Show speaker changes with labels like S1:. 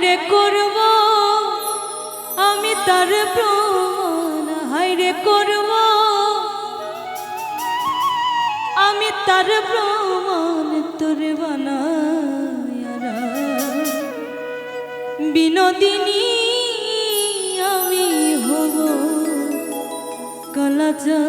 S1: হাইরে করব, আমি তার প্রমাণ হাইরে করব। আমি তার প্রমাণ তোর বানায়ারা বিনোদিনী, আমি হব কলাচা